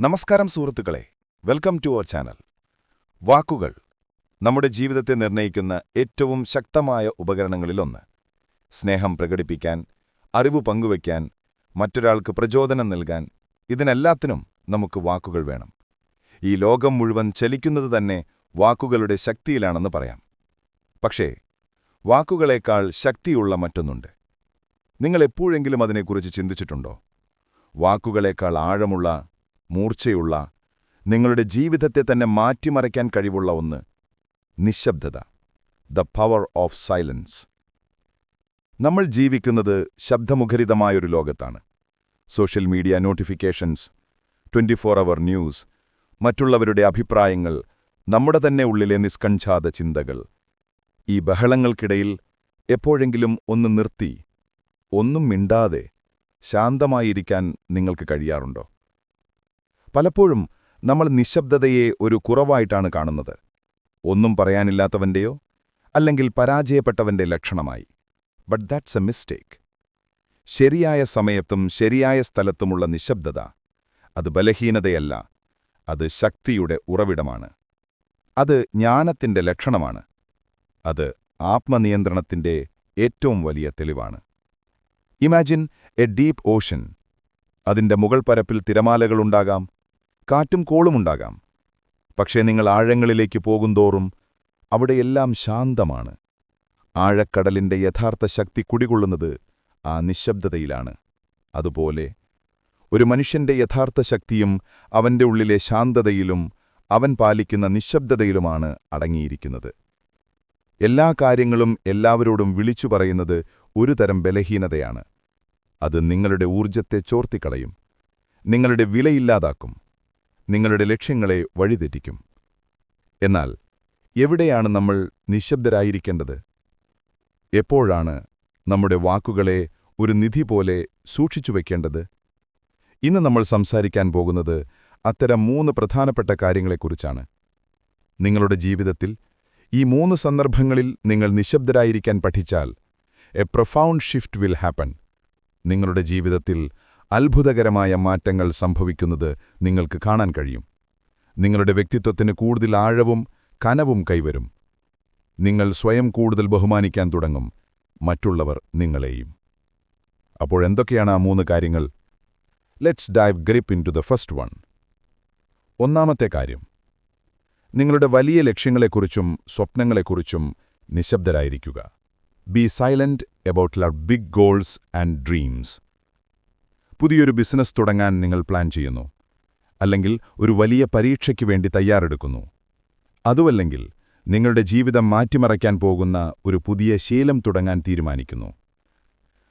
നമസ്കാരം സുഹൃത്തുക്കളെ welcome to our channel വാക്കുകൾ നമ്മുടെ ജീവിതത്തെ നിർണയിക്കുന്ന ഏറ്റവും ശക്തമായ ഉപകരണങ്ങളിലൊന്ന്. സ്നേഹം പ്രകടിപ്പിക്കാൻ അറിവ് പങ്കുവയ്ക്കാൻ മറ്റൊരാൾക്ക് പ്രചോദനം നൽകാൻ ഇതിനെല്ലാത്തിനും നമുക്ക് വാക്കുകൾ വേണം. ഈ ലോകം മുഴുവൻ ചലിക്കുന്നത് തന്നെ വാക്കുകളുടെ ശക്തിയിലാണെന്ന് പറയാം. പക്ഷേ വാക്കുകളേക്കാൾ ശക്തിയുള്ള മറ്റൊന്നുണ്ട്. നിങ്ങൾ എപ്പോഴെങ്കിലും അതിനെക്കുറിച്ച് ചിന്തിച്ചിട്ടുണ്ടോ? വാക്കുകളേക്കാൾ ആഴമുള്ള മൂർച്ചയുള്ള നിങ്ങളുടെ ജീവിതത്തെ തന്നെ മാറ്റിമറിക്കാൻ കഴിവുള്ള ഒന്ന് നിശബ്ദത. ദ പവർ ഓഫ് സൈലൻസ് നമ്മൾ ജീവിക്കുന്നത് ശബ്ദമുഖരിതമായൊരു ലോകത്താണ്. Social media notifications twenty four hour news മറ്റുള്ളവരുടെ അഭിപ്രായങ്ങൾ നമ്മുടെ തന്നെ ഉള്ളിലെ നിഷ്കണ്ഠാത ചിന്തകൾ. ഈ ബഹളങ്ങൾക്കിടയിൽ എപ്പോഴെങ്കിലും ഒന്ന് നിർത്തി ഒന്നും മിണ്ടാതെ ശാന്തമായിരിക്കാൻ നിങ്ങൾക്ക് കഴിയാറുണ്ടോ? പലപ്പോഴും നമ്മൾ നിശബ്ദതയെ ഒരു കുറവായിട്ടാണ് കാണുന്നത്. ഒന്നും പറയാനില്ലാത്തവന്റെയോ അല്ലെങ്കിൽ പരാജയപ്പെട്ടവന്റെ ലക്ഷണമായി. ബട്ട് ദാറ്റ്സ് എ മിസ്റ്റേക്ക് ശരിയായ സമയത്തും ശരിയായ സ്ഥലത്തുമുള്ള നിശബ്ദത അത് ബലഹീനതയല്ല അത് ശക്തിയുടെ ഉറവിടമാണ്. അത് ജ്ഞാനത്തിന്റെ ലക്ഷണമാണ്. അത് ആത്മനിയന്ത്രണത്തിന്റെ ഏറ്റവും വലിയ തെളിവാണ്. ഇമാജിൻ എ ഡീപ്പ് ഓഷൻ അതിന്റെ മുകൾ പരപ്പിൽ തിരമാലകളുണ്ടാകാം. കാറ്റും കോളുമുണ്ടാകാം പക്ഷേ നിങ്ങൾ ആഴങ്ങളിലേക്ക് പോകുന്തോറും അവിടെയെല്ലാം ശാന്തമാണ്. ആഴക്കടലിന്റെ യഥാർത്ഥ ശക്തി കുടികൊള്ളുന്നത് ആ നിശബ്ദതയിലാണ്. അതുപോലെ ഒരു മനുഷ്യന്റെ യഥാർത്ഥ ശക്തിയും അവന്റെ ഉള്ളിലെ ശാന്തതയിലും അവൻ പാലിക്കുന്ന നിശബ്ദതയിലുമാണ് അടങ്ങിയിരിക്കുന്നത്. എല്ലാ കാര്യങ്ങളും എല്ലാവരോടും വിളിച്ചു പറയുന്നത് ഒരു തരം ബലഹീനതയാണ്. അത് നിങ്ങളുടെ ഊർജത്തെ ചോർത്തിക്കളയും. നിങ്ങളുടെ വിലയില്ലാതാക്കും. നിങ്ങളുടെ ലക്ഷ്യങ്ങളെ വഴിതെറ്റിക്കും. എന്നാൽ എവിടെയാണ് നമ്മൾ നിശബ്ദരായിരിക്കേണ്ടത്? എപ്പോഴാണ് നമ്മുടെ വാക്കുകളെ ഒരു നിധി പോലെ സൂക്ഷിച്ചു വയ്ക്കേണ്ടത് ഇന്ന് നമ്മൾ സംസാരിക്കാൻ പോകുന്നത് അത്തരം മൂന്ന് പ്രധാനപ്പെട്ട കാര്യങ്ങളെക്കുറിച്ചാണ്. നിങ്ങളുടെ ജീവിതത്തിൽ ഈ മൂന്ന് സന്ദർഭങ്ങളിൽ നിങ്ങൾ നിശബ്ദരായിരിക്കാൻ പഠിച്ചാൽ a profound shift will happen നിങ്ങളുടെ ജീവിതത്തിൽ അത്ഭുതകരമായ മാറ്റങ്ങൾ സംഭവിക്കുന്നത് നിങ്ങൾക്ക് കാണാൻ കഴിയും. നിങ്ങളുടെ വ്യക്തിത്വത്തിന് കൂടുതൽ ആഴവും കനവും കൈവരും. നിങ്ങൾ സ്വയം കൂടുതൽ ബഹുമാനിക്കാൻ തുടങ്ങും. മറ്റുള്ളവർ നിങ്ങളെയും. അപ്പോഴെന്തൊക്കെയാണ് ആ മൂന്ന് കാര്യങ്ങൾ? Let's dive grip into the first one ഒന്നാമത്തെ കാര്യം. നിങ്ങളുടെ വലിയ ലക്ഷ്യങ്ങളെക്കുറിച്ചും സ്വപ്നങ്ങളെക്കുറിച്ചും നിശബ്ദരായിരിക്കുക. Be silent about your big goals and dreams പുതിയൊരു ബിസിനസ് തുടങ്ങാൻ നിങ്ങൾ പ്ലാൻ ചെയ്യുന്നു. അല്ലെങ്കിൽ ഒരു വലിയ പരീക്ഷയ്ക്ക് വേണ്ടി തയ്യാറെടുക്കുന്നു. അതുമല്ലെങ്കിൽ നിങ്ങളുടെ ജീവിതം മാറ്റിമറയ്ക്കാൻ പോകുന്ന ഒരു പുതിയ ശീലം തുടങ്ങാൻ തീരുമാനിക്കുന്നു.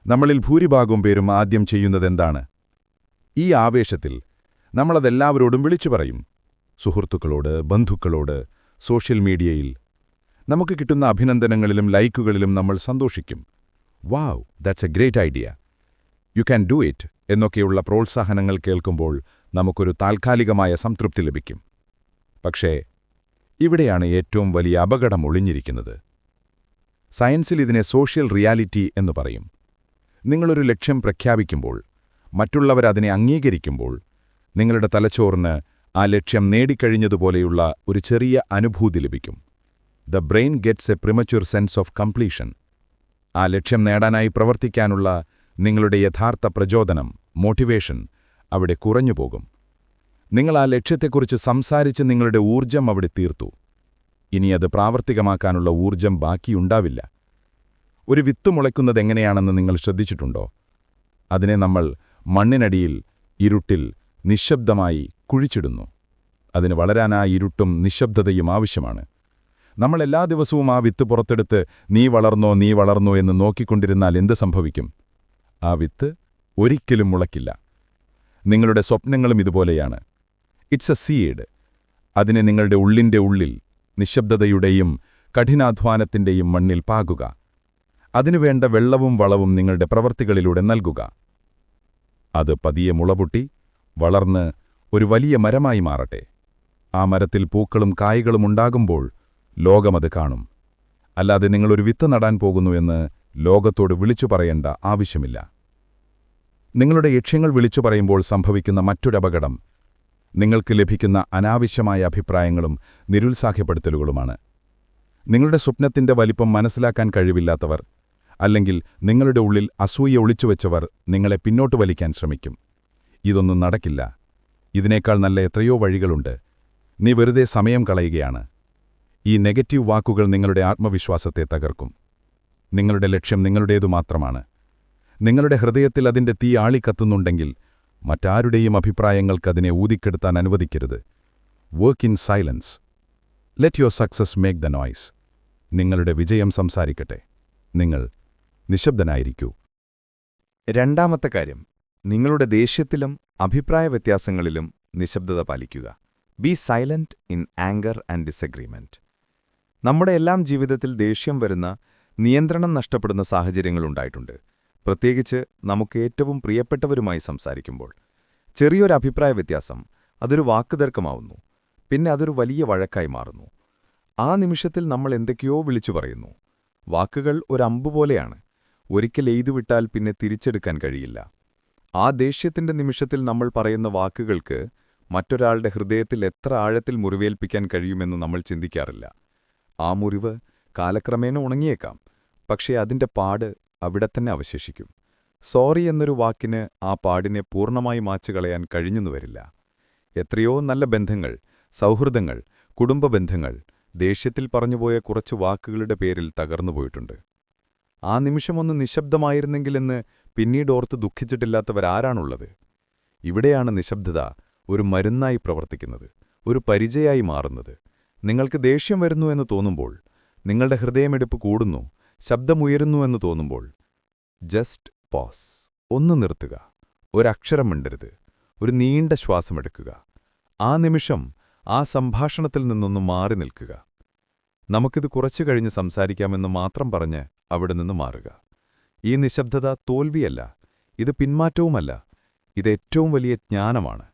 നമ്മളിൽ ഭൂരിഭാഗവും പേരും ആദ്യം ചെയ്യുന്നതെന്താണ്? ഈ ആവേശത്തിൽ നമ്മളതെല്ലാവരോടും വിളിച്ചു പറയും. സുഹൃത്തുക്കളോട് ബന്ധുക്കളോട് സോഷ്യൽ മീഡിയയിൽ. നമുക്ക് കിട്ടുന്ന അഭിനന്ദനങ്ങളിലും ലൈക്കുകളിലും നമ്മൾ സന്തോഷിക്കും. Wow that's a great idea. You can do it. എന്നൊക്കെയുള്ള പ്രോത്സാഹനങ്ങൾ കേൾക്കുമ്പോൾ നമുക്കൊരു താൽക്കാലികമായ സംതൃപ്തി ലഭിക്കും. പക്ഷേ ഇവിടെയാണ് ഏറ്റവും വലിയ അപകടം ഒളിഞ്ഞിരിക്കുന്നത്. സയൻസിൽ ഇതിനെ സോഷ്യൽ റിയാലിറ്റി എന്ന് പറയും. നിങ്ങളൊരു ലക്ഷ്യം പ്രഖ്യാപിക്കുമ്പോൾ മറ്റുള്ളവരതിനെ അംഗീകരിക്കുമ്പോൾ നിങ്ങളുടെ തലച്ചോറിന് ആ ലക്ഷ്യം നേടിക്കഴിഞ്ഞതുപോലെയുള്ള ഒരു ചെറിയ അനുഭൂതി ലഭിക്കും. The brain gets a premature sense of completion. ആ ലക്ഷ്യം നേടാനായി പ്രവർത്തിക്കാനുള്ള നിങ്ങളുടെ യഥാർത്ഥ പ്രചോദനം മോട്ടിവേഷൻ അവിടെ കുറഞ്ഞു പോകും നിങ്ങൾ ആ ലക്ഷ്യത്തെക്കുറിച്ച് സംസാരിച്ച് നിങ്ങളുടെ ഊർജം അവിടെ തീർത്തു. ഇനി അത് പ്രാവർത്തികമാക്കാനുള്ള ഊർജം ബാക്കിയുണ്ടാവില്ല. ഒരു വിത്ത് മുളയ്ക്കുന്നത് എങ്ങനെയാണെന്ന് നിങ്ങൾ ശ്രദ്ധിച്ചിട്ടുണ്ടോ? അതിനെ നമ്മൾ മണ്ണിനടിയിൽ ഇരുട്ടിൽ നിശബ്ദമായി കുഴിച്ചിടുന്നു. അതിന് വളരാൻ ആ ഇരുട്ടും നിശബ്ദതയും ആവശ്യമാണ്. നമ്മൾ എല്ലാ ദിവസവും ആ വിത്ത് പുറത്തെടുത്ത് നീ വളർന്നോ നീ വളർന്നോ എന്ന് നോക്കിക്കൊണ്ടിരുന്നാൽ എന്ത് സംഭവിക്കും? ആ വിത്ത് ഒരിക്കലും മുളയ്ക്കില്ല. നിങ്ങളുടെ സ്വപ്നങ്ങളും ഇതുപോലെയാണ്. ഇറ്റ്സ് എ സീഡ് അതിനെ നിങ്ങളുടെ ഉള്ളിന്റെ ഉള്ളിൽ നിശബ്ദതയുടെയും കഠിനാധ്വാനത്തിന്റെയും മണ്ണിൽ പാകുക. അതിനുവേണ്ട വെള്ളവും വളവും നിങ്ങളുടെ പ്രവർത്തികളിലൂടെ നൽകുക. അത് പതിയെ മുളപൊട്ടി വളർന്ന് ഒരു വലിയ മരമായി മാറട്ടെ. ആ മരത്തിൽ പൂക്കളും കായ്കളും ഉണ്ടാകുമ്പോൾ ലോകമത് കാണും. അല്ലാതെ നിങ്ങളൊരു വിത്ത് നടാൻ പോകുന്നു എന്ന് ലോകത്തോട് വിളിച്ചു പറയേണ്ട ആവശ്യമില്ല. നിങ്ങളുടെ ലക്ഷ്യങ്ങൾ വിളിച്ചു പറയുമ്പോൾ സംഭവിക്കുന്ന മറ്റൊരപകടം നിങ്ങൾക്ക് ലഭിക്കുന്ന അനാവശ്യമായ അഭിപ്രായങ്ങളും നിരുത്സാഹ്യപ്പെടുത്തലുകളുമാണ്. നിങ്ങളുടെ സ്വപ്നത്തിന്റെ വലിപ്പം മനസ്സിലാക്കാൻ കഴിവില്ലാത്തവർ അല്ലെങ്കിൽ നിങ്ങളുടെ ഉള്ളിൽ അസൂയ ഒളിച്ചുവെച്ചവർ നിങ്ങളെ പിന്നോട്ട് വലിക്കാൻ ശ്രമിക്കും. ഇതൊന്നും നടക്കില്ല. ഇതിനേക്കാൾ നല്ല എത്രയോ വഴികളുണ്ട്. നീ വെറുതെ സമയം കളയുകയാണ്. ഈ നെഗറ്റീവ് വാക്കുകൾ നിങ്ങളുടെ ആത്മവിശ്വാസത്തെ തകർക്കും. നിങ്ങളുടെ ലക്ഷ്യം നിങ്ങളുടേതു മാത്രമാണ്. നിങ്ങളുടെ ഹൃദയത്തിൽ അതിന്റെ തീ ആളിക്കത്തുന്നുണ്ടെങ്കിൽ മറ്റാരുടെയും അഭിപ്രായങ്ങൾക്കതിനെ ഊതിക്കെടുത്താൻ അനുവദിക്കരുത്. Work in silence let your success make the noise നിങ്ങളുടെ വിജയം സംസാരിക്കട്ടെ. നിങ്ങൾ നിശബ്ദനായിരിക്കൂ. രണ്ടാമത്തെ കാര്യം. നിങ്ങളുടെ ദേഷ്യത്തിലും അഭിപ്രായ വ്യത്യാസങ്ങളിലും നിശബ്ദത പാലിക്കുക. Be silent in anger and disagreement നമ്മുടെ എല്ലാം ജീവിതത്തിൽ ദേഷ്യം വരുന്ന നിയന്ത്രണം നഷ്ടപ്പെടുന്ന സാഹചര്യങ്ങളുണ്ടായിട്ടുണ്ട് പ്രത്യേകിച്ച് നമുക്ക് ഏറ്റവും പ്രിയപ്പെട്ടവരുമായി സംസാരിക്കുമ്പോൾ ചെറിയൊരു അഭിപ്രായ വ്യത്യാസം അതൊരു വാക്കുതർക്കമാവുന്നു. പിന്നെ അതൊരു വലിയ വഴക്കായി മാറുന്നു. ആ നിമിഷത്തിൽ നമ്മൾ എന്തൊക്കെയോ വിളിച്ചു പറയുന്നു. വാക്കുകൾ ഒരു അമ്പ് പോലെയാണ്. ഒരിക്കൽ എയ്തുവിട്ടാൽ പിന്നെ തിരിച്ചെടുക്കാൻ കഴിയില്ല. ആ ദേഷ്യത്തിന്റെ നിമിഷത്തിൽ നമ്മൾ പറയുന്ന വാക്കുകൾക്ക് മറ്റൊരാളുടെ ഹൃദയത്തിൽ എത്ര ആഴത്തിൽ മുറിവേൽപ്പിക്കാൻ കഴിയുമെന്ന് നമ്മൾ ചിന്തിക്കാറില്ല. ആ മുറിവ് കാലക്രമേണ ഉണങ്ങിയേക്കാം. പക്ഷേ അതിന്റെ പാട് അവിടെ തന്നെ അവശേഷിക്കും. സോറി എന്നൊരു വാക്കിന് ആ പാടിനെ പൂർണമായി മാച്ചുകളയാൻ കഴിഞ്ഞെന്നു വരില്ല. എത്രയോ നല്ല ബന്ധങ്ങൾ സൗഹൃദങ്ങൾ കുടുംബ ബന്ധങ്ങൾ ദേഷ്യത്തിൽ പറഞ്ഞുപോയ കുറച്ച് വാക്കുകളുടെ പേരിൽ തകർന്നുപോയിട്ടുണ്ട് ആ നിമിഷമൊന്ന് നിശബ്ദമായിരുന്നെങ്കിലെന്ന് പിന്നീട് ഓർത്ത് ദുഃഖിച്ചിട്ടില്ലാത്തവരാരാണുള്ളത്? ഇവിടെയാണ് നിശബ്ദത ഒരു മരുന്നായി പ്രവർത്തിക്കുന്നത് ഒരു പരിചയായി മാറുന്നത്. നിങ്ങൾക്ക് ദേഷ്യം വരുന്നു എന്ന് തോന്നുമ്പോൾ നിങ്ങളുടെ ഹൃദയമെടുപ്പ് കൂടുന്നു ശബ്ദമുയരുന്നു എന്ന് തോന്നുമ്പോൾ ജസ്റ്റ് പോസ് ഒന്ന് നിർത്തുക. ഒരക്ഷരം മിണ്ടരുത് ഒരു നീണ്ട ശ്വാസമെടുക്കുക. ആ നിമിഷം ആ സംഭാഷണത്തിൽ നിന്നൊന്ന് മാറി നിൽക്കുക. നമുക്കിത് കുറച്ചു കഴിഞ്ഞ് സംസാരിക്കാമെന്ന് മാത്രം പറഞ്ഞ് അവിടെ നിന്ന് മാറുക. ഈ നിശബ്ദത തോൽവിയല്ല. ഇത് പിന്മാറ്റവുമല്ല. ഇത് ഏറ്റവും വലിയ ജ്ഞാനമാണ്.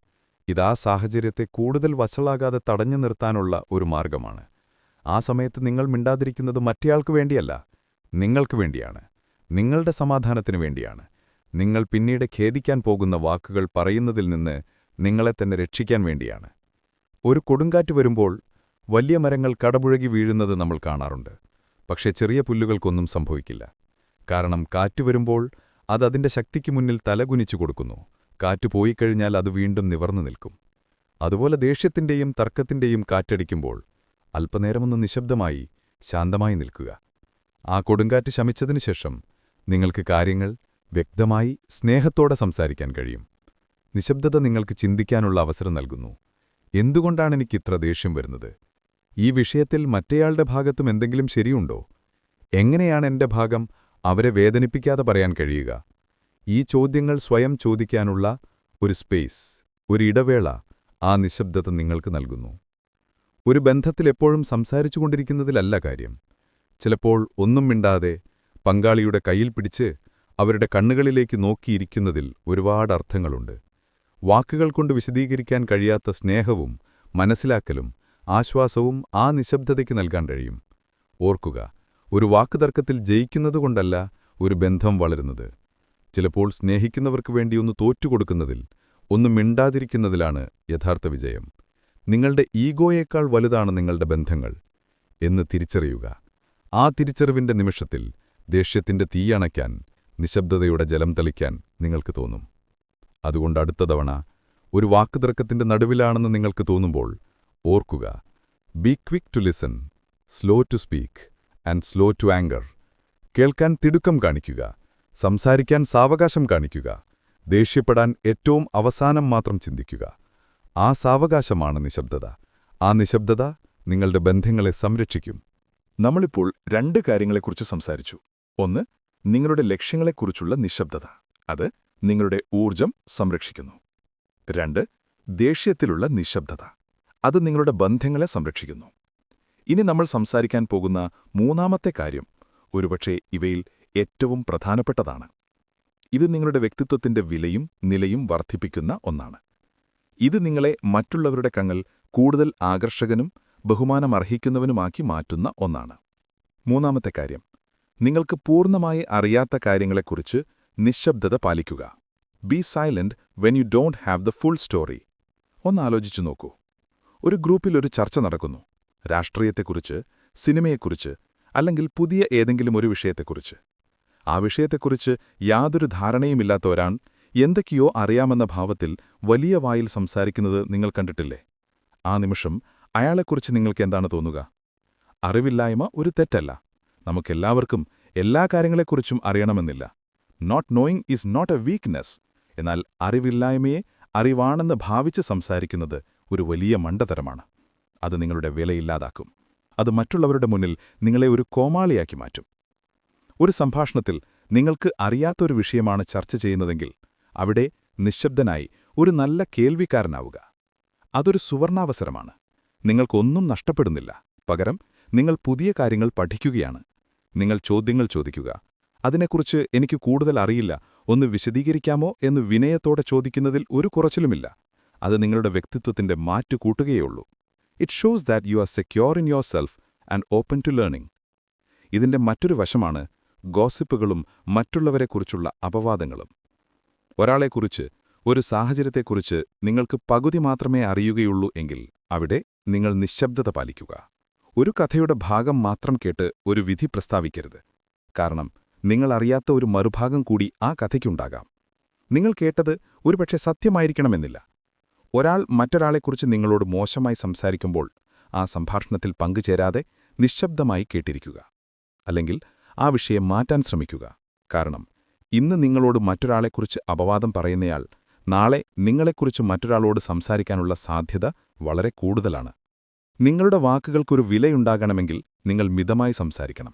ഇതാ സാഹചര്യത്തെ കൂടുതൽ വഷളാകാതെ തടഞ്ഞു നിർത്താനുള്ള ഒരു മാർഗമാണ്. ആ സമയത്ത് നിങ്ങൾ മിണ്ടാതിരിക്കുന്നത് മറ്റേയാൾക്ക് വേണ്ടിയല്ല. നിങ്ങൾക്ക് വേണ്ടിയാണ്. നിങ്ങളുടെ സമാധാനത്തിനു വേണ്ടിയാണ്. നിങ്ങൾ പിന്നീട് ഖേദിക്കാൻ പോകുന്ന വാക്കുകൾ പറയുന്നതിൽ നിന്ന് നിങ്ങളെ തന്നെ രക്ഷിക്കാൻ വേണ്ടിയാണ്. ഒരു കൊടുങ്കാറ്റ് വരുമ്പോൾ വലിയ മരങ്ങൾ കടപുഴകി വീഴുന്നത് നമ്മൾ കാണാറുണ്ട്. പക്ഷേ ചെറിയ പുല്ലുകൾക്കൊന്നും സംഭവിക്കില്ല. കാരണം കാറ്റ് വരുമ്പോൾ അത് അതിന്റെ ശക്തിക്ക് മുന്നിൽ തലകുനിച്ചു കൊടുക്കുന്നു. കാറ്റ് പോയിക്കഴിഞ്ഞാൽ അത് വീണ്ടും നിവർന്നു നിൽക്കും. അതുപോലെ ദേഷ്യത്തിന്റെയും തർക്കത്തിന്റെയും കാറ്റടിക്കുമ്പോൾ അല്പനേരമൊന്ന് നിശബ്ദമായി ശാന്തമായി നിൽക്കുക. ആ കൊടുങ്കാറ്റ് ശമിച്ചതിനു ശേഷം നിങ്ങൾക്ക് കാര്യങ്ങൾ വ്യക്തമായി സ്നേഹത്തോടെ സംസാരിക്കാൻ കഴിയും. നിശബ്ദത നിങ്ങൾക്ക് ചിന്തിക്കാനുള്ള അവസരം നൽകുന്നു. എന്തുകൊണ്ടാണ് എനിക്ക് ഇത്ര ദേഷ്യം വരുന്നത്? ഈ വിഷയത്തിൽ മറ്റേയാളുടെ ഭാഗത്തും എന്തെങ്കിലും ശരിയുണ്ടോ? എങ്ങനെയാണ് എന്റെ ഭാഗം അവരെ വേദനിപ്പിക്കാതെ പറയാൻ കഴിയുക? ഈ ചോദ്യങ്ങൾ സ്വയം ചോദിക്കാനുള്ള ഒരു സ്പേസ് ഒരു ഇടവേള ആ നിശബ്ദത നിങ്ങൾക്ക് നൽകുന്നു. ഒരു ബന്ധത്തിൽ എപ്പോഴും സംസാരിച്ചുകൊണ്ടിരിക്കുന്നതിലല്ല കാര്യം. ചിലപ്പോൾ ഒന്നും മിണ്ടാതെ പങ്കാളിയുടെ കയ്യിൽ പിടിച്ച് അവരുടെ കണ്ണുകളിലേക്ക് നോക്കിയിരിക്കുന്നതിൽ ഒരുപാട് അർത്ഥങ്ങളുണ്ട്. വാക്കുകൾ കൊണ്ട് വിശദീകരിക്കാൻ കഴിയാത്ത സ്നേഹവും മനസ്സിലാക്കലും ആശ്വാസവും ആ നിശബ്ദതയ്ക്ക് നൽകാൻ കഴിയും. ഓർക്കുക ഒരു വാക്കുതർക്കത്തിൽ ജയിക്കുന്നതുകൊണ്ടല്ല ഒരു ബന്ധം വളരുന്നത്. ചിലപ്പോൾ സ്നേഹിക്കുന്നവർക്ക് വേണ്ടി ഒന്ന് തോറ്റുകൊടുക്കുന്നതിൽ ഒന്ന് മിണ്ടാതിരിക്കുന്നതിലാണ് യഥാർത്ഥ വിജയം. നിങ്ങളുടെ ഈഗോയേക്കാൾ വലുതാണ് നിങ്ങളുടെ ബന്ധങ്ങൾ എന്ന് തിരിച്ചറിയുക. ആ തിരിച്ചറിവിന്റെ നിമിഷത്തിൽ ദേഷ്യത്തിന്റെ തീയണയ്ക്കാൻ നിശബ്ദതയുടെ ജലം തളിക്കാൻ നിങ്ങൾക്ക് തോന്നും. അതുകൊണ്ട് അടുത്ത തവണ ഒരു വാക്കുതർക്കത്തിന്റെ നടുവിലാണെന്ന് നിങ്ങൾക്ക് തോന്നുമ്പോൾ ഓർക്കുക be quick to listen slow to speak and slow to anger കേൾക്കാൻ തിടുക്കം കാണിക്കുക സംസാരിക്കാൻ സാവകാശം കാണിക്കുക ദേഷ്യപ്പെടാൻ ഏറ്റവും അവസാനം മാത്രം ചിന്തിക്കുക. ആ സാവകാശമാണ് നിശബ്ദത. ആ നിശബ്ദത നിങ്ങളുടെ ബന്ധങ്ങളെ സംരക്ഷിക്കും. നമ്മളിപ്പോൾ രണ്ട് കാര്യങ്ങളെക്കുറിച്ച് സംസാരിച്ചു. ഒന്ന് നിങ്ങളുടെ ലക്ഷ്യങ്ങളെക്കുറിച്ചുള്ള നിശബ്ദത. അത് നിങ്ങളുടെ ഊർജം സംരക്ഷിക്കുന്നു. രണ്ട് ദേഷ്യത്തിലുള്ള നിശബ്ദത. അത് നിങ്ങളുടെ ബന്ധങ്ങളെ സംരക്ഷിക്കുന്നു. ഇനി നമ്മൾ സംസാരിക്കാൻ പോകുന്ന മൂന്നാമത്തെ കാര്യം ഒരുപക്ഷെ ഇവയിൽ ഏറ്റവും പ്രധാനപ്പെട്ടതാണ്. ഇത് നിങ്ങളുടെ വ്യക്തിത്വത്തിന്റെ വിലയും നിലയും വർദ്ധിപ്പിക്കുന്ന ഒന്നാണ്. ഇത് നിങ്ങളെ മറ്റുള്ളവരുടെ കങ്ങൾ കൂടുതൽ ആകർഷകനും ബഹുമാനമർഹിക്കുന്നവനുമാക്കി മാറ്റുന്ന ഒന്നാണ്. മൂന്നാമത്തെ കാര്യം. നിങ്ങൾക്ക് പൂർണമായി അറിയാത്ത കാര്യങ്ങളെക്കുറിച്ച് നിശബ്ദത പാലിക്കുക. Be silent when you don't have the full story ഒന്നാലോചിച്ചു നോക്കൂ. ഒരു ഗ്രൂപ്പിൽ ഒരു ചർച്ച നടക്കുന്നു. രാഷ്ട്രീയത്തെക്കുറിച്ച് സിനിമയെക്കുറിച്ച് അല്ലെങ്കിൽ പുതിയ ഏതെങ്കിലും ഒരു വിഷയത്തെക്കുറിച്ച്. ആ വിഷയത്തെക്കുറിച്ച് യാതൊരു ധാരണയുമില്ലാത്ത ഒരാൾ എന്തൊക്കെയോ അറിയാമെന്ന ഭാവത്തിൽ വലിയ വായിൽ സംസാരിക്കുന്നത് നിങ്ങൾ കണ്ടിട്ടില്ലേ? ആ നിമിഷം അയാളെക്കുറിച്ച് നിങ്ങൾക്ക് എന്താണ് തോന്നുക? അറിവില്ലായ്മ ഒരു തെറ്റല്ല. നമുക്കെല്ലാവർക്കും എല്ലാ കാര്യങ്ങളെക്കുറിച്ചും അറിയണമെന്നില്ല. Not knowing is not a weakness എന്നാൽ അറിവില്ലായ്മയെ അറിവാണെന്ന് ഭാവിച്ച് സംസാരിക്കുന്നത് ഒരു വലിയ മണ്ടതരമാണ് അത് നിങ്ങളുടെ വിലയില്ലാതാക്കും. അത് മറ്റുള്ളവരുടെ മുന്നിൽ നിങ്ങളെ ഒരു കോമാളിയാക്കി മാറ്റും. ഒരു സംഭാഷണത്തിൽ നിങ്ങൾക്ക് അറിയാത്തൊരു വിഷയമാണ് ചർച്ച ചെയ്യുന്നതെങ്കിൽ അവിടെ നിശബ്ദനായി ഒരു നല്ല കേൾവിക്കാരനാവുക. അതൊരു സുവർണാവസരമാണ്. നിങ്ങൾക്കൊന്നും നഷ്ടപ്പെടുന്നില്ല. പകരം നിങ്ങൾ പുതിയ കാര്യങ്ങൾ പഠിക്കുകയാണ്. നിങ്ങൾ ചോദ്യങ്ങൾ ചോദിക്കുക. അതിനെക്കുറിച്ച് എനിക്ക് കൂടുതൽ അറിയില്ല. ഒന്ന് വിശദീകരിക്കാമോ എന്ന് വിനയത്തോടെ ചോദിക്കുന്നതിൽ ഒരു കുറച്ചിലുമില്ല. അത് നിങ്ങളുടെ വ്യക്തിത്വത്തിന്റെ മാറ്റു കൂട്ടുകയുള്ളൂ it shows that you are secure in yourself and open to learning ഇതിന്റെ മറ്റൊരു വശമാണ് ഗോസിപ്പുകളും മറ്റുള്ളവരെക്കുറിച്ചുള്ള അപവാദങ്ങളും. ഒരാളെക്കുറിച്ച് ഒരു സാഹചര്യത്തെക്കുറിച്ച് നിങ്ങൾക്ക് പകുതി മാത്രമേ അറിയുകയുള്ളൂ എങ്കിൽ അവിടെ നിങ്ങൾ നിശബ്ദത പാലിക്കുക. ഒരു കഥയുടെ ഭാഗം മാത്രം കേട്ട് ഒരു വിധി പ്രസ്താവിക്കരുത്. കാരണം നിങ്ങളറിയാത്ത ഒരു മറുഭാഗം കൂടി ആ കഥയ്ക്കുണ്ടാകാം. നിങ്ങൾ കേട്ടത് ഒരുപക്ഷെ സത്യമായിരിക്കണമെന്നില്ല. ഒരാൾ മറ്റൊരാളെക്കുറിച്ച് നിങ്ങളോട് മോശമായി സംസാരിക്കുമ്പോൾ ആ സംഭാഷണത്തിൽ പങ്കുചേരാതെ നിശബ്ദമായി കേട്ടിരിക്കുക. അല്ലെങ്കിൽ ആ വിഷയം മാറ്റാൻ ശ്രമിക്കുക. കാരണം ഇന്ന് നിങ്ങളോട് മറ്റൊരാളെക്കുറിച്ച് അപവാദം പറയുന്നയാൾ നാളെ നിങ്ങളെക്കുറിച്ച് മറ്റൊരാളോട് സംസാരിക്കാനുള്ള സാധ്യത വളരെ കൂടുതലാണ്. നിങ്ങളുടെ വാക്കുകൾക്കൊരു വിലയുണ്ടാകണമെങ്കിൽ നിങ്ങൾ മിതമായി സംസാരിക്കണം.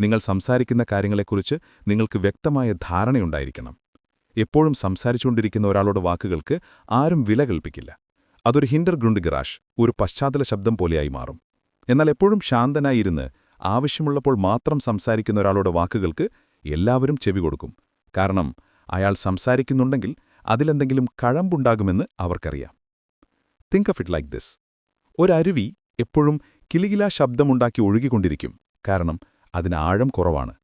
നിങ്ങൾ സംസാരിക്കുന്ന കാര്യങ്ങളെക്കുറിച്ച് നിങ്ങൾക്ക് വ്യക്തമായ ധാരണയുണ്ടായിരിക്കണം. എപ്പോഴും സംസാരിച്ചുകൊണ്ടിരിക്കുന്ന ഒരാളുടെ വാക്കുകൾക്ക് ആരും വില കൽപ്പിക്കില്ല. അതൊരു ഹിൻഡർ ഗ്രുണ്ട് ഗ്രാഷ് ഒരു പശ്ചാത്തല ശബ്ദം പോലെയായി മാറും. എന്നാൽ എപ്പോഴും ശാന്തനായിരുന്ന് ആവശ്യമുള്ളപ്പോൾ മാത്രം സംസാരിക്കുന്ന ഒരാളുടെ വാക്കുകൾക്ക് എല്ലാവരും ചെവി കൊടുക്കും. കാരണം അയാൾ സംസാരിക്കുന്നുണ്ടെങ്കിൽ അതിലെന്തെങ്കിലും കഴമ്പുണ്ടാകുമെന്ന് അവർക്കറിയാം. Think of it like this ഒരരുവി എപ്പോഴും കിലികിലാ ശബ്ദമുണ്ടാക്കി ഒഴുകിക്കൊണ്ടിരിക്കും കാരണം അതിന് ആഴം കുറവാണ്.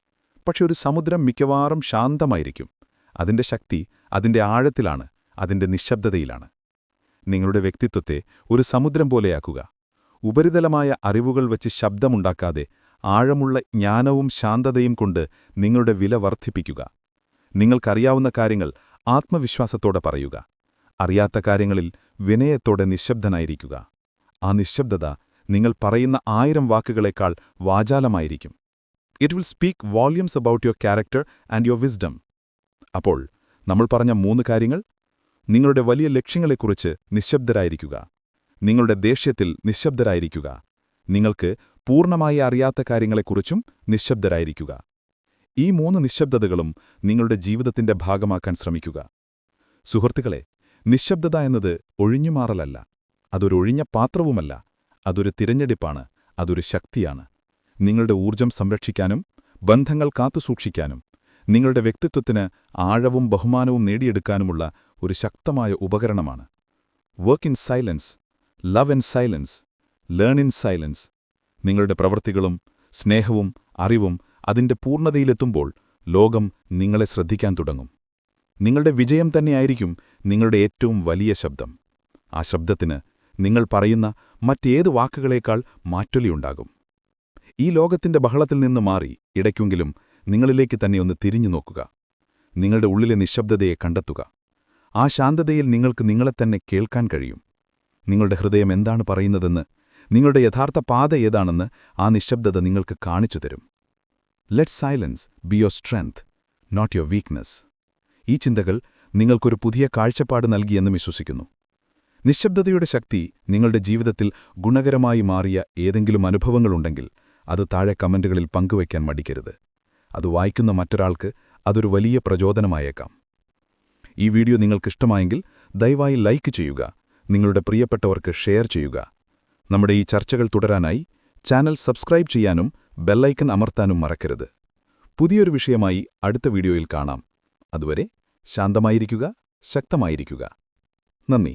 പക്ഷെ ഒരു സമുദ്രം മിക്കവാറും ശാന്തമായിരിക്കും. അതിന്റെ ശക്തി അതിന്റെ ആഴത്തിലാണ് അതിന്റെ നിശബ്ദതയിലാണ്. നിങ്ങളുടെ വ്യക്തിത്വത്തെ ഒരു സമുദ്രം പോലെയാക്കുക. ഉപരിതലമായ അറിവുകൾ വച്ച് ശബ്ദമുണ്ടാക്കാതെ ആഴമുള്ള ജ്ഞാനവും ശാന്തതയും കൊണ്ട് നിങ്ങളുടെ വില വർദ്ധിപ്പിക്കുക. നിങ്ങൾക്കറിയാവുന്ന കാര്യങ്ങൾ ആത്മവിശ്വാസത്തോടെ പറയുക. അറിയാത്ത കാര്യങ്ങളിൽ വിനയത്തോടെ നിശബ്ദനായിരിക്കുക. ആ നിശബ്ദത നിങ്ങൾ പറയുന്ന ആയിരം വാക്കുകളേക്കാൾ വാചാലമായിരിക്കും. It will speak volumes about your character and your wisdom അപ്പോൾ നമ്മൾ പറഞ്ഞ മൂന്ന് കാര്യങ്ങൾ നിങ്ങളുടെ വലിയ ലക്ഷ്യങ്ങളെക്കുറിച്ച് നിശബ്ദരായിരിക്കുക. നിങ്ങളുടെ ദേഷ്യത്തിൽ നിശബ്ദരായിരിക്കുക. നിങ്ങൾക്ക് പൂർണമായി അറിയാത്ത കാര്യങ്ങളെക്കുറിച്ചും നിശബ്ദരായിരിക്കുക. ഈ മൂന്ന് നിശബ്ദതകളും നിങ്ങളുടെ ജീവിതത്തിന്റെ ഭാഗമാക്കാൻ ശ്രമിക്കുക. സുഹൃത്തുക്കളെ നിശബ്ദത എന്നത് ഒഴിഞ്ഞുമാറലല്ല. അതൊരു ഒഴിഞ്ഞ പാത്രവുമല്ല. അതൊരു തിരഞ്ഞെടുപ്പാണ്. അതൊരു ശക്തിയാണ്. നിങ്ങളുടെ ഊർജം സംരക്ഷിക്കാനും ബന്ധങ്ങൾ കാത്തുസൂക്ഷിക്കാനും നിങ്ങളുടെ വ്യക്തിത്വത്തിന് ആഴവും ബഹുമാനവും നേടിയെടുക്കാനുമുള്ള ഒരു ശക്തമായ ഉപകരണമാണ്. Work in silence love in silence learn in silence നിങ്ങളുടെ പ്രവൃത്തികളും സ്നേഹവും അറിവും അതിന്റെ പൂർണതയിലെത്തുമ്പോൾ ലോകം നിങ്ങളെ ശ്രദ്ധിക്കാൻ തുടങ്ങും. നിങ്ങളുടെ വിജയം തന്നെയായിരിക്കും നിങ്ങളുടെ ഏറ്റവും വലിയ ശബ്ദം. ആ ശബ്ദത്തിന് നിങ്ങൾ പറയുന്ന മറ്റേത് വാക്കുകളേക്കാൾ മാറ്റൊലിയുണ്ടാകും ഈ ലോകത്തിന്റെ ബഹളത്തിൽ നിന്ന് മാറി ഇടയ്ക്കെങ്കിലും നിങ്ങളിലേക്ക് തന്നെ ഒന്ന് തിരിഞ്ഞു നോക്കുക. നിങ്ങളുടെ ഉള്ളിലെ നിശബ്ദതയെ കണ്ടെത്തുക. ആ ശാന്തതയിൽ നിങ്ങൾക്ക് നിങ്ങളെ തന്നെ കേൾക്കാൻ കഴിയും. നിങ്ങളുടെ ഹൃദയം എന്താണ് പറയുന്നതെന്ന് നിങ്ങളുടെ യഥാർത്ഥ പാത ഏതാണെന്ന് ആ നിശബ്ദത നിങ്ങൾക്ക് കാണിച്ചു തരും. Let silence be your strength not your weakness ഈ ചിന്തകൾ നിങ്ങൾക്കൊരു പുതിയ കാഴ്ചപ്പാട് നൽകിയെന്ന് വിശ്വസിക്കുന്നു. നിശബ്ദതയുടെ ശക്തി നിങ്ങളുടെ ജീവിതത്തിൽ ഗുണകരമായി മാറിയ ഏതെങ്കിലും അനുഭവങ്ങളുണ്ടെങ്കിൽ അത് താഴെ കമന്റുകളിൽ പങ്കുവയ്ക്കാൻ മടിക്കരുത്. അത് വായിക്കുന്ന മറ്റൊരാൾക്ക് അതൊരു വലിയ പ്രചോദനമായേക്കാം. ഈ വീഡിയോ നിങ്ങൾക്കിഷ്ടമായെങ്കിൽ ദയവായി ലൈക്ക് ചെയ്യുക നിങ്ങളുടെ പ്രിയപ്പെട്ടവർക്ക് ഷെയർ ചെയ്യുക. നമ്മുടെ ഈ ചർച്ചകൾ തുടരാനായി ചാനൽ സബ്സ്ക്രൈബ് ചെയ്യാനും ബെല്ലൈക്കൺ അമർത്താനും മറക്കരുത്. പുതിയൊരു വിഷയമായി അടുത്ത വീഡിയോയിൽ കാണാം. അതുവരെ ശാന്തമായിരിക്കുക ശക്തമായിരിക്കുക. നന്ദി.